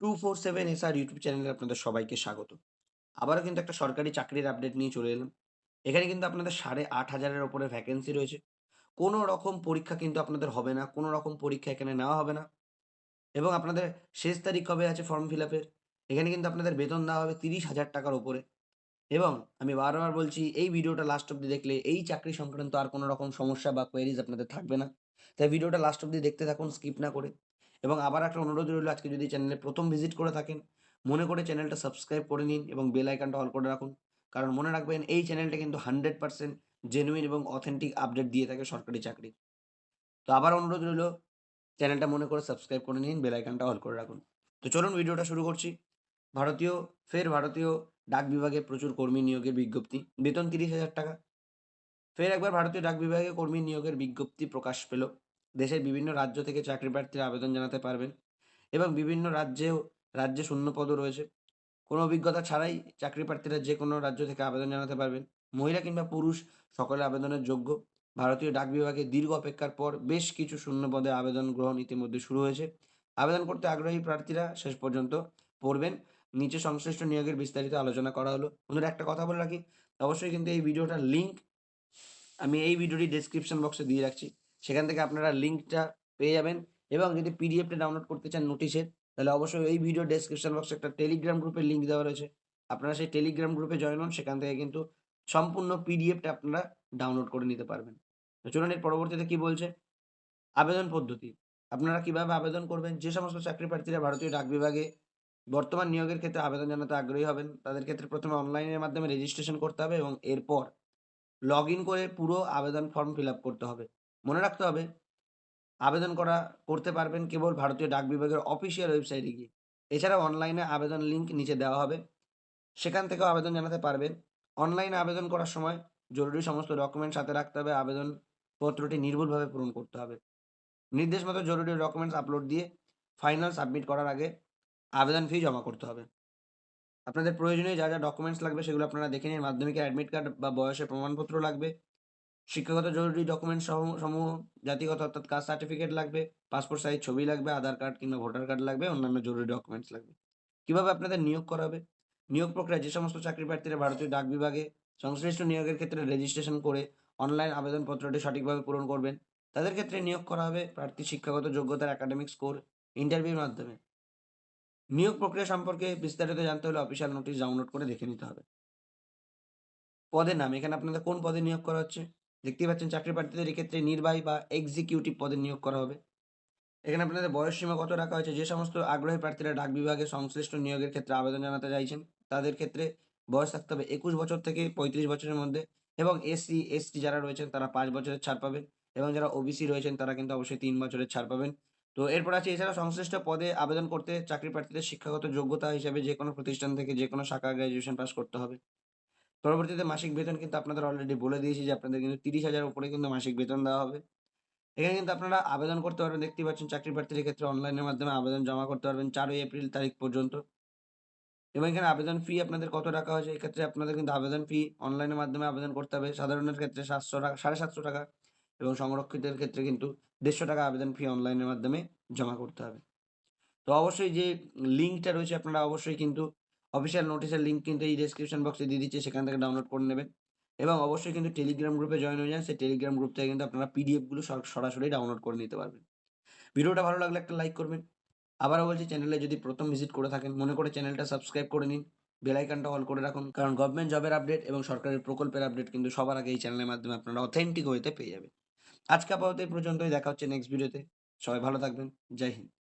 Two four seven S R YouTube চ্যানেলে আপনাদের সবাইকে স্বাগত। আবারও কিন্তু একটা সরকারি চাকরির আপডেট নিয়ে চলে এলাম। এখানে কিন্তু আপনাদের সাড়ে আট হাজারের ওপরে ভ্যাকেন্সি রয়েছে। কোনো রকম পরীক্ষা কিন্তু আপনাদের হবে না, কোনো রকম পরীক্ষা এখানে নেওয়া হবে না। এবং আপনাদের শেষ তারিখ কবে আছে ফর্ম ফিল আপের এখানে কিন্তু আপনাদের বেতন দেওয়া হবে তিরিশ হাজার টাকার ওপরে এবং আমি বারবার বলছি, এই ভিডিওটা লাস্ট অব্দি দেখলে এই চাকরি সংক্রান্ত আর কোনো রকম সমস্যা বা কোয়েরিজ আপনাদের থাকবে না। তাই ভিডিওটা লাস্ট অব্দি দেখতে থাকুন স্কিপ না করে। এবং আবার একটা অনুরোধ রইল আজকে যদি চ্যানেলে প্রথম ভিজিট করে থাকেন, মনে করে চ্যানেলটা সাবস্ক্রাইব করে নিন এবং বেল আইকনটা অল করে রাখুন। কারণ মনে রাখবেন, এই চ্যানেলটা কিন্তু হান্ড্রেড পার্সেন্ট জেনুইন এবং অথেন্টিক আপডেট দিয়ে থাকে সরকারি চাকরি তো আবার অনুরোধ রইল চ্যানেলটা মনে করে সাবস্ক্রাইব করে নিন বেল আইকনটা অল করে রাখুন। তো চলুন ভিডিওটা শুরু করছি। ভারতীয়, ফের ভারতীয় ডাক বিভাগে প্রচুর কর্মী নিয়োগের বিজ্ঞপ্তি, বেতন তিরিশ হাজার টাকা। ফের একবার ভারতীয় ডাক বিভাগে কর্মী নিয়োগের বিজ্ঞপ্তি প্রকাশ পেল। দেশের বিভিন্ন রাজ্য থেকে চাকরি প্রার্থীরা আবেদন জানাতে পারবেন এবং বিভিন্ন রাজ্যেও, রাজ্যে শূন্য পদও রয়েছে। কোনো অভিজ্ঞতা ছাড়াই চাকরি প্রার্থীরা যে কোনো রাজ্য থেকে আবেদন জানাতে পারবেন। মহিলা কিংবা পুরুষ সকলে আবেদনের যোগ্য। ভারতীয় ডাক বিভাগে দীর্ঘ অপেক্ষার পর বেশ কিছু শূন্য পদে আবেদন গ্রহণ ইতিমধ্যে শুরু হয়েছে। আবেদন করতে আগ্রহী প্রার্থীরা শেষ পর্যন্ত পড়বেন। নিচে সংশ্লিষ্ট নিয়োগের বিস্তারিত আলোচনা করা হলো। বন্ধুরা, একটা কথা বলে রাখি। অবশ্যই কিন্তু এই ভিডিওটার লিঙ্ক আমি এই ভিডিওটি ডেসক্রিপশন বক্সে দিয়ে রাখছি। সেখান থেকে আপনারা লিঙ্কটা পেয়ে যাবেন এবং যদি পিডিএফটা ডাউনলোড করতে চান নোটিশের তাহলে অবশ্যই এই ভিডিও ডেসক্রিপশন বক্সে একটা টেলিগ্রাম গ্রুপের লিঙ্ক দেওয়া রয়েছে। আপনারা সেই টেলিগ্রাম গ্রুপে জয়েন হন, সেখান থেকে কিন্তু সম্পূর্ণ পিডিএফটা আপনারা ডাউনলোড করে নিতে পারবেন। তো চলুন এর পরবর্তীতে কি বলছে? আবেদন পদ্ধতি। আপনারা কীভাবে আবেদন করবেন? যে সমস্ত চাকরি প্রার্থীরা ভারতীয় ডাক বিভাগে বর্তমান নিয়োগের ক্ষেত্রে আবেদন জানাতে আগ্রহী হবেন, তাদের ক্ষেত্রে প্রথমে অনলাইনের মাধ্যমে রেজিস্ট্রেশন করতে হবে এবং এরপর লগ করে পুরো আবেদন ফর্ম ফিল করতে হবে। মনে রাখতে হবে, আবেদন করা, করতে পারবেন কেবল ভারতীয় ডাক বিভাগের অফিসিয়াল ওয়েবসাইটে গিয়ে। এছাড়াও অনলাইনে আবেদন লিঙ্ক নিচে দেওয়া হবে। সেখান থেকেও আবেদন জানাতে পারবেন। অনলাইনে আবেদন করার সময় জরুরি সমস্ত ডকুমেন্ট সাথে রাখতে হবে, আবেদন পত্রটি নির্ভুলভাবে পূরণ করতে হবে। নির্দেশ মতো জরুরি ডকুমেন্টস আপলোড দিয়ে ফাইনাল সাবমিট করার আগে আবেদন ফি জমা করতে হবে। আপনাদের প্রয়োজনীয় যা যা ডকুমেন্টস লাগবে সেগুলো আপনারা দেখে নিন। মাধ্যমিকের অ্যাডমিট কার্ড বা বয়সের প্রমাণপত্র লাগবে। শিক্ষাগত জরুরি ডকুমেন্ট সমূহ জাতিগত অর্থাৎ কাস্ট সার্টিফিকেট লাগবে পাসপোর্ট সাইজ ছবি লাগবে আধার কার্ড কিংবা ভোটার কার্ড লাগবে, অন্যান্য জরুরি ডকুমেন্টস লাগবে। কীভাবে আপনাদের নিয়োগ করা হবে? নিয়োগ প্রক্রিয়া যে সমস্ত চাকরি প্রার্থীরা ভারতীয় ডাক বিভাগে সংশ্লিষ্ট নিয়োগের ক্ষেত্রে রেজিস্ট্রেশন করে অনলাইন আবেদনপত্রটি সঠিকভাবে পূরণ করবেন, তাদের ক্ষেত্রে নিয়োগ করা হবে প্রার্থী শিক্ষাগত যোগ্যতার একাডেমিক স্কোর ইন্টারভিউর মাধ্যমে। নিয়োগ প্রক্রিয়া সম্পর্কে বিস্তারিত জানতে হলে অফিসিয়াল নোটিশ ডাউনলোড করে দেখে নিতে হবে। পদের নাম, এখানে আপনাদের কোন পদে নিয়োগ করা হচ্ছে? দেখতেই পাচ্ছেন চাকরি প্রার্থীদের এক্ষেত্রে নির্বাহী বা এক্সিকিউটিভ পদে নিয়োগ করা হবে। এখানে আপনাদের বয়স সীমা কত রাখা হয়েছে? যে সমস্ত আগ্রহী প্রার্থীরা ডাক বিভাগে সংশ্লিষ্ট নিয়োগের ক্ষেত্রে আবেদন জানাতে চাইছেন, তাদের ক্ষেত্রে বয়স থাকতে হবে একুশ বছর থেকে পঁয়ত্রিশ বছরের মধ্যে এবং এসসি, এসটি যারা রয়েছেন তারা পাঁচ বছরের ছাড় পাবেন এবং যারা ওবিসি রয়েছেন তারা কিন্তু অবশ্যই তিন বছরের ছাড় পাবেন। তো এরপর আছে এছাড়া সংশ্লিষ্ট পদে আবেদন করতে চাকরি প্রার্থীদের শিক্ষাগত যোগ্যতা হিসেবে যে কোনো প্রতিষ্ঠান থেকে যে কোনো শাখা গ্র্যাজুয়েশন পাস করতে হবে। পরবর্তীতে মাসিক বেতন কিন্তু আপনাদের অলরেডি বলে দিয়েছি যে আপনাদের কিন্তু তিরিশ হাজার উপরে কিন্তু মাসিক বেতন দেওয়া হবে। এখানে কিন্তু আপনারা আবেদন করতে পারবেন দেখতেই পাচ্ছেন চাকরি প্রার্থীর ক্ষেত্রে অনলাইনের মাধ্যমে আবেদন জমা করতে পারবেন চারই এপ্রিল তারিখ পর্যন্ত। এবং এখানে আবেদন ফি আপনাদের কত টাকা হয়েছে, এক্ষেত্রে আপনাদের কিন্তু আবেদন ফি অনলাইনের মাধ্যমে আবেদন করতে হবে। সাধারণের ক্ষেত্রে সাতশো টাকা, সাড়ে সাতশো টাকা এবং সংরক্ষিতের ক্ষেত্রে কিন্তু দেড়শো টাকা আবেদন ফি অনলাইনের মাধ্যমে জমা করতে হবে। তো অবশ্যই যে লিঙ্কটা রয়েছে আপনারা অবশ্যই কিন্তু অফিসিয়াল নোটিশের লিঙ্ক কিন্তু এই ডেসক্রিপশন বক্সে দিয়ে দিচ্ছে, সেখান থেকে ডাউনলোড করে নেবেন। এবং অবশ্যই কিন্তু টেলিগ্রাম গ্রুপে জয়েন হয়ে যান, সেই টেলিগ্রাম গ্রুপ থেকে কিন্তু আপনারা পিডিএফগুলো সরাসরি ডাউনলোড করে নিতে পারবেন। ভিডিওটা ভালো লাগলে একটা লাইক করবেন। আবারও বলছি চ্যানেলে যদি প্রথম ভিজিট করে থাকেন, মনে করে চ্যানেলটা সাবস্ক্রাইব করে নিন। বেলাইকানটা অল করে রাখুন, কারণ গভর্নমেন্ট জবের আপডেট এবং সরকারের প্রকল্পের আপডেট কিন্তু সবার আগে এই চ্যানেলের মাধ্যমে আপনারা অথেন্টিক ওয়েতে পেয়ে যাবেন। আজকে আপাতত এই পর্যন্তই, দেখা হচ্ছে নেক্সট ভিডিওতে সবাই ভালো থাকবেন, জয় হিন্দ।